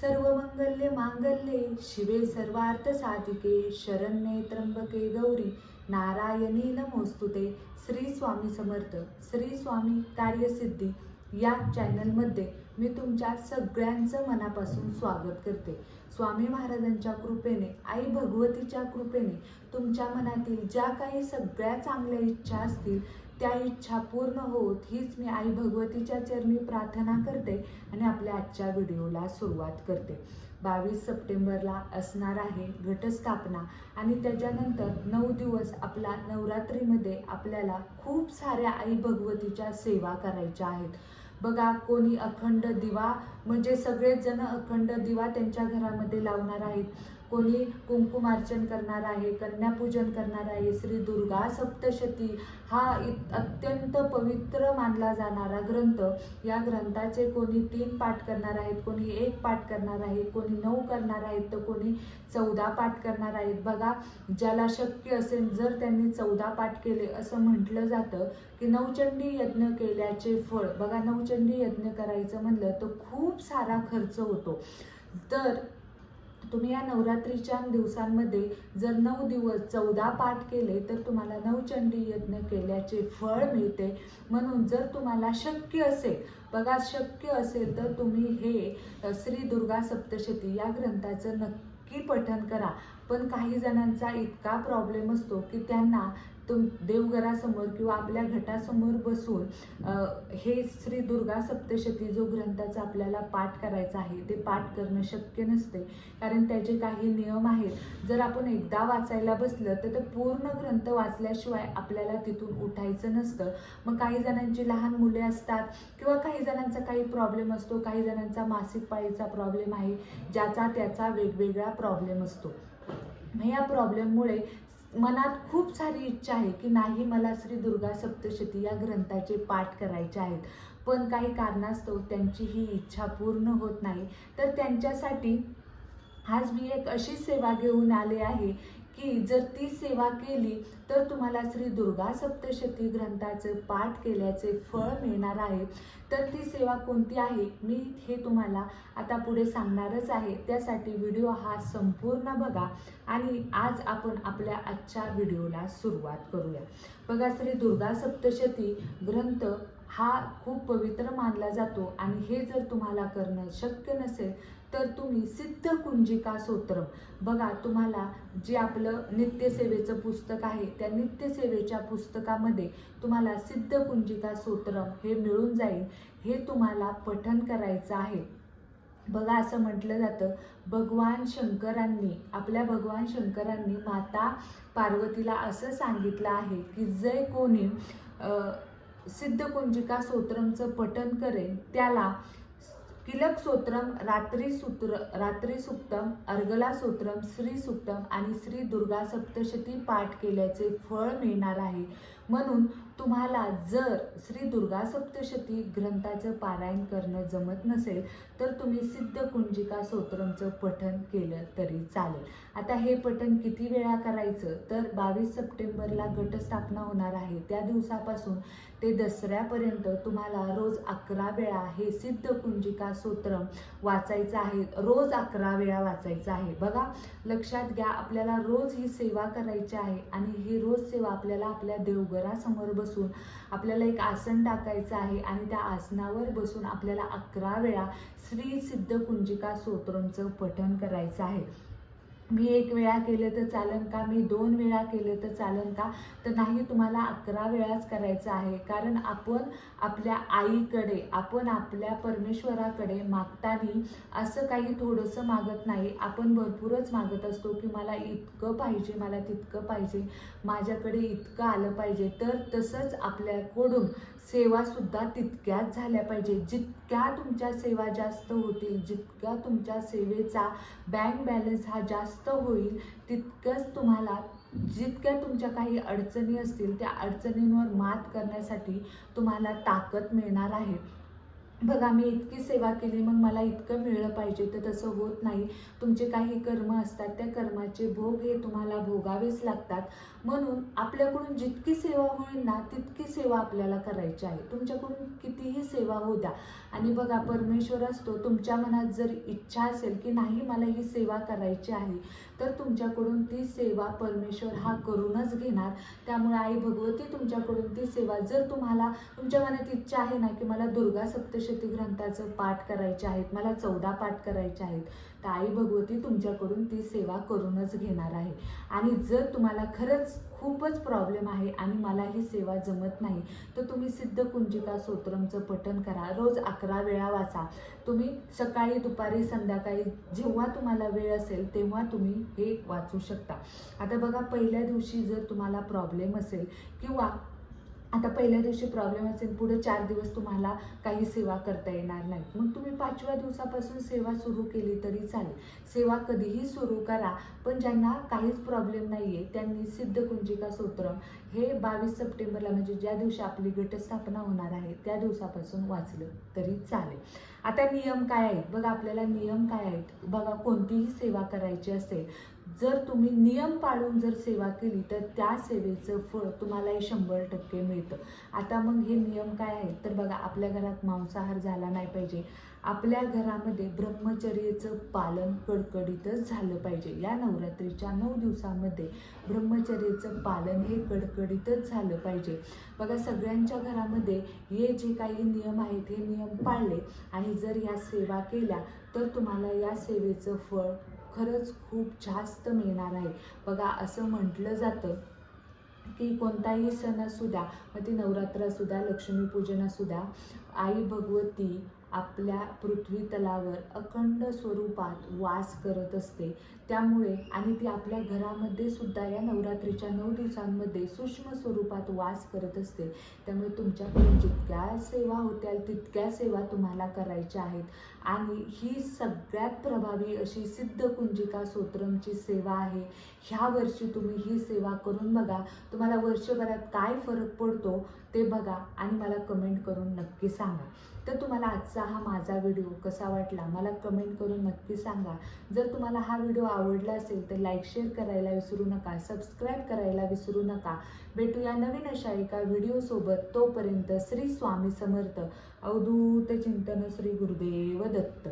सर्वमंगल्य मांगल्ये शिवे सर्वार्थ साधिके शरण्ये त्र्यंबके गौरी नारायणी नमोस्तुते श्री स्वामी समर्थ श्री स्वामी कार्यसिद्धी या चॅनलमध्ये मी तुमच्या सगळ्यांचं मनापासून स्वागत करते. स्वामी महाराजांच्या कृपेने आई भगवतीच्या कृपेने तुमच्या मनातील ज्या काही सगळ्या चांगल्या इच्छा असतील त्या इच्छा पूर्ण होत हीच मी आई भगवतीच्या चरणी प्रार्थना करते आणि आपल्या आजच्या व्हिडिओला सुरुवात करते. बावीस सप्टेंबरला असणार आहे घटस्थापना आणि त्याच्यानंतर नऊ दिवस आपला नवरात्रीमध्ये आपल्याला खूप साऱ्या आई भगवतीच्या सेवा करायच्या आहेत. बघा कोणी अखंड दिवा म्हणजे सगळेच जण अखंड दिवा त्यांच्या घरामध्ये लावणार आहेत. कोणी कुंकुमार्चन करणार आहे कन्यापूजन करणार आहे श्री दुर्गा सप्तशती हा इत- अत्यंत पवित्र मानला जाणारा ग्रंथ. या ग्रंथाचे कोणी तीन पाठ करणार आहेत कोणी एक पाठ करणार आहे कोणी नऊ करणार आहेत तर कोणी चौदा पाठ करणार आहेत. बघा ज्याला शक्य असेल जर त्यांनी चौदा पाठ केले असं म्हटलं जातं की नवचंडी यज्ञ केल्याचे फळ. बघा नवचंडी यज्ञ करायचं म्हणलं तर खूप सारा खर्च होतो. तर तुम्ही या नवरात्रीच्या दिवसांमध्ये जर नऊ दिवस चौदा पाठ केले तर तुम्हाला नवचंडी यज्ञ केल्याचे फळ मिळते. म्हणून जर तुम्हाला शक्य असेल बघा शक्य असेल तर तुम्ही हे श्री दुर्गा सप्तशती या ग्रंथाचं नक्की पठन करा. पण काही जणांचा इतका प्रॉब्लेम असतो की त्यांना तुम देवघरासमोर किंवा आपल्या घटासमोर बसून हे श्री दुर्गा सप्तशती जो ग्रंथाचा आपल्याला पाठ करायचा आहे ते पाठ करणं शक्य नसते. कारण त्याचे काही नियम आहेत. जर आपण एकदा वाचायला बसलं तर ते पूर्ण ग्रंथ वाचल्याशिवाय आपल्याला तिथून उठायचं नसतं. मग काही जणांची लहान मुले असतात किंवा काही जणांचा काही प्रॉब्लेम असतो काही जणांचा मासिक पाळीचा प्रॉब्लेम आहे ज्याचा त्याचा वेगवेगळा प्रॉब्लेम असतो. मग या प्रॉब्लेममुळे मनात खूप सारी इच्छा आहे की नाही मला श्री दुर्गा सप्तशती या ग्रंथाचे पाठ करायचे आहेत. पण काही कारणास्तव त्यांची ही इच्छा पूर्ण होत नाही. तर त्यांच्यासाठी आज मी एक अशी सेवा घेऊन आले आहे की जर ती सेवा केली तर तुम्हाला श्री दुर्गा सप्तशती ग्रंथाचं पाठ केल्याचे फळ मिळणार आहे. तर ती सेवा कोणती आहे? मी हे तुम्हाला आता पुढे सांगणारच आहे. त्यासाठी व्हिडिओ हा संपूर्ण बघा आणि आज आपण आपल्या आजच्या व्हिडिओला सुरुवात करूया. बघा श्री दुर्गा सप्तशती ग्रंथ हा खूप पवित्र मानला जातो आणि हे जर तुम्हाला करणं शक्य नसेल तर तुम्ही सिद्ध कुंजिका स्तोत्रम बघा तुम्हाला जे आपलं नित्यसेवेचं पुस्तक आहे त्या नित्यसेवेच्या पुस्तकामध्ये तुम्हाला सिद्ध कुंजिका स्तोत्रम हे मिळून जाईल हे तुम्हाला पठन करायचं आहे. बघा असं म्हटलं जातं भगवान शंकरांनी आपल्या भगवान शंकरांनी माता पार्वतीला असं सांगितलं आहे की जे कोणी सिद्ध कुंजिका स्तोत्रमचं पठन करेल त्याला किलक सोत्रम रात्री सूत्र रात्री सुक्तम अर्गला स्तोत्रम श्री सुक्तम आणि श्री दुर्गा सप्तशती पाठ केल्याचे फळ मिळणार आहे. म्हणून तुम्हाला जर श्री दुर्गा सप्तशती ग्रंथाचं पारायण करणं जमत नसेल तर तुम्ही सिद्ध कुंजिका स्तोत्रमचं पठन केलं तरी चालेल. आता हे पठन किती वेळा करायचं? तर बावीस सप्टेंबरला घटस्थापना होणार आहे. त्या दिवसापासून ते दसऱ्यापर्यंत तुम्हाला रोज अकरा वेळा हे सिद्ध कुंजिका स्तोत्रम वाचायचं आहे. रोज अकरा वेळा वाचायचं आहे. बघा लक्षात घ्या आपल्याला रोज ही सेवा करायची आहे आणि ही रोज सेवा आपल्याला आपल्या देवघरासमोर बसून आपल्याला एक आसन टाकायचं आहे आणि त्या आसनावर बसून आपल्याला अकरा वेळा श्री सिद्ध कुंजिका स्तोत्रमचं पठण करायचं आहे. मी एक वेळा केलं तर चालन का? मी दोन वेळा केलं तर चालन का? तर नाही तुम्हाला अकरा वेळाच करायचं आहे. कारण आपण आपल्या आईकडे आपण आपल्या परमेश्वराकडे मागताना असं काही थोडंसं मागत नाही. आपण भरपूरच मागत असतो की मला इतकं पाहिजे मला तितकं पाहिजे माझ्याकडे इतकं आलं पाहिजे. तर तसंच आपल्याकडून सेवासुद्धा तितक्याच झाल्या पाहिजे. जितक्या तुमच्या सेवा जास्त होतील जितक्या तुमच्या सेवेचा बँक बॅलन्स हा जास्त होईल तितकंच तुम्हाला जितक्या तुमच्या काही अडचणी असतील त्या अडचणींवर मात करण्यासाठी तुम्हाला ताकद मिळणार आहे. बघा मी इतकी सेवा केली मग मला इतकं मिळलं पाहिजे तर तसं होत नाही. तुमचे काही कर्म असतात त्या कर्माचे भोग हे तुम्हाला भोगावेच लागतात. म्हणून आपल्याकडून जितकी सेवा होईल ना तितकी सेवा आपल्याला करायची आहे. तुमच्याकडून कितीही सेवा होऊ द्या. आणि बघा परमेश्वर असतो तुमच्या मनात जर इच्छा असेल की नाही मला ही सेवा करायची आहे तर तुमच्याकडून ती सेवा परमेश्वर हा करूनच घेणार. त्यामुळे आई भगवती तुमच्याकडून ती सेवा जर तुम्हाला तुमच्या मनात इच्छा आहे ना की मला दुर्गा सप्तशती ग्रंथाचं पाठ करायचे आहेत मला चौदा पाठ करायचे आहेत. तर आई भगवती तुमच्याकडून ती सेवा करूनच घेणार आहे. आणि जर तुम्हाला खरंच खूपच प्रॉब्लेम आहे आणि मला ही सेवा जमत नाही तर तुम्ही सिद्ध कुंजिका स्तोत्रमचं पठण करा. रोज अकरा वेळा वाचा. तुम्ही सकाळी दुपारी संध्याकाळी जेव्हा तुम्हाला वेळ असेल तेव्हा तुम्ही हे वाचू शकता. आता बघा पहिल्या दिवशी जर तुम्हाला प्रॉब्लेम असेल किंवा आता पहिल्या दिवशी प्रॉब्लेम असेल पुढे चार दिवस तुम्हाला काही सेवा करता येणार नाही मग तुम्ही पाचव्या दिवसापासून सेवा सुरू केली तरी चालेल. सेवा कधीही सुरू करा पण ज्यांना काहीच प्रॉब्लेम नाही आहे त्यांनी सिद्ध कुंजिका स्तोत्रम हे बावीस सप्टेंबरला म्हणजे ज्या दिवशी आपली घटस्थापना होणार आहे त्या दिवसापासून वाचलं तरी चालेल. आता नियम काय आहेत? बघा आपल्याला नियम काय आहेत? बघा कोणतीही सेवा करायची असेल जर तुम्ही नियम पाळून जर सेवा केली तर त्या सेवेचं फळ तुम्हाला हे शंभर टक्के मिळतं. आता मग हे नियम काय आहेत? तर बघा आपल्या घरात मांसाहार झाला नाही पाहिजे. आपल्या घरामध्ये ब्रह्मचर्याचं पालन कडकडीतच झालं पाहिजे. या नवरात्रीच्या नऊ दिवसामध्ये ब्रह्मचर्याचं पालन हे कडकडीतच झालं पाहिजे. बघा सगळ्यांच्या घरामध्ये हे जे काही नियम आहेत हे नियम पाळले आणि जर या सेवा केल्या तर तुम्हाला या सेवेचं फळ खरंच खूप जास्त मिळणार आहे. बघा असं म्हटलं जातं की कोणताही सण असू द्या मग ती नवरात्र असू द्या लक्ष्मीपूजन असू द्या आई भगवती आपल्या पृथ्वी तलावर अखंड स्वरूपात वास करत असते. त्यामुळे आणि ती आपल्या घरामध्ये सुद्धा या नवरात्रीच्या नऊ दिवसांमध्ये सूक्ष्म स्वरूपात वास करत असते. त्यामुळे तुमच्याकडून जितक्या सेवा होत्याल तितक्या सेवा तुम्हाला करायच्या आहेत. आणि ही सगळ्यात प्रभावी अशी सिद्ध कुंजिका सोत्रमची सेवा आहे. ह्या वर्षी तुम्ही ही सेवा करून बघा. तुम्हाला वर्षभरात काय फरक पडतो? ते बघा आणि मला कमेंट करून नक्की सांगा. तर तुम्हाला आजचा हा माझा व्हिडिओ कसा वाटला मला कमेंट करून नक्की सांगा. जर तुम्हाला हा व्हिडिओ आवडला असेल तर लाईक शेअर करायला विसरू नका सबस्क्राईब करायला विसरू नका. भेटूया नवीन अशा एका व्हिडिओसोबत तोपर्यंत श्री स्वामी समर्थ. अवधूत चिंतन श्री गुरुदेव दत्त.